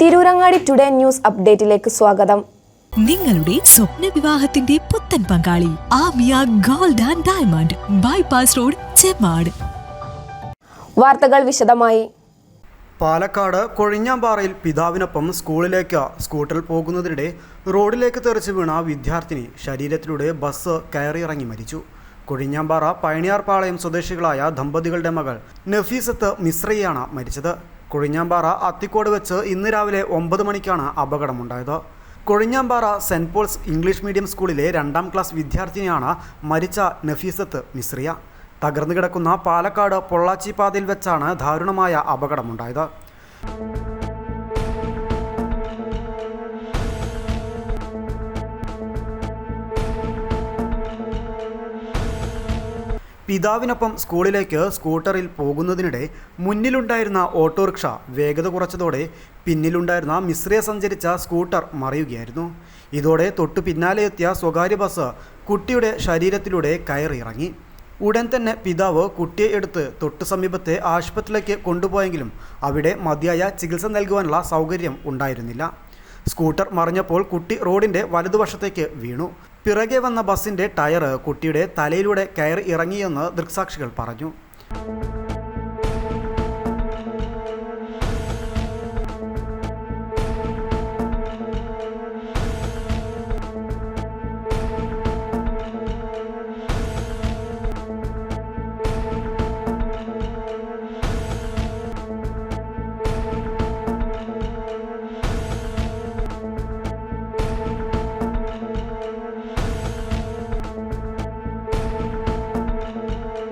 Tirurangadi today news അപ്ഡേറ്റിലേക്ക് സ്വാഗതം. നിങ്ങളുടെ സ്വപ്ന വിവാഹത്തിന്റെ പുത്തൻ പങ്കാളി Aamiya gold and diamond bypass road Chemmad വാർത്തകൾ വിശദമായി. പാലക്കാട് കൊഴിഞ്ഞാമ്പാറയിൽ പിതാവിനൊപ്പം സ്കൂളിലേക്ക് സ്കൂട്ടറിൽ പോകുന്നതിനിടെ റോഡിലേക്ക് തെറിച്ച് വീണ വിദ്യാർത്ഥിനി ശരീരത്തിലൂടെ ബസ് കയറിയിറങ്ങി മരിച്ചു. കൊഴിഞ്ഞാമ്പാറ പഴനിയാർപാളയം സ്വദേശികളായ ദമ്പതികളുടെ മകൾ നഫീസത്ത് മിശ്രയാണ് മരിച്ചത്. കൊഴിഞ്ഞാമ്പാറ അത്തിക്കോട് വെച്ച് ഇന്ന് രാവിലെ ഒമ്പത് മണിക്കാണ് അപകടമുണ്ടായത്. Kozhinjampara Saint Paul's English medium സ്കൂളിലെ രണ്ടാം ക്ലാസ് വിദ്യാർത്ഥിനിയാണ് മരിച്ച നഫീസത്ത് മിശ്രിയ തകർന്നു കിടക്കുന്ന പാലക്കാട് പൊള്ളാച്ചി പാതയിൽ വെച്ചാണ് ദാരുണമായ അപകടമുണ്ടായത്. പിതാവിനൊപ്പം സ്കൂളിലേക്ക് സ്കൂട്ടറിൽ പോകുന്നതിനിടെ മുന്നിലുണ്ടായിരുന്ന ഓട്ടോറിക്ഷ വേഗത കുറച്ചതോടെ പിന്നിലുണ്ടായിരുന്ന മിശ്രയെ സഞ്ചരിച്ച സ്കൂട്ടർ മറിയുകയായിരുന്നു. ഇതോടെ തൊട്ടു പിന്നാലെ എത്തിയ സ്വകാര്യ ബസ് കുട്ടിയുടെ ശരീരത്തിലൂടെ കയറിയിറങ്ങി. ഉടൻ തന്നെ പിതാവ് കുട്ടിയെ എടുത്ത് തൊട്ടു സമീപത്തെ ആശുപത്രിയിലേക്ക് കൊണ്ടുപോയെങ്കിലും അവിടെ മതിയായ ചികിത്സ നൽകുവാനുള്ള സൗകര്യം ഉണ്ടായിരുന്നില്ല. സ്കൂട്ടർ മറിഞ്ഞപ്പോൾ കുട്ടി റോഡിന്റെ വലതുവശത്തേക്ക് വീണു. പിറകെ വന്ന ബസിന്റെ ടയർ കുട്ടിയുടെ തലയിലൂടെ കയറി ഇറങ്ങിയെന്ന് ദൃക്സാക്ഷികൾ പറഞ്ഞു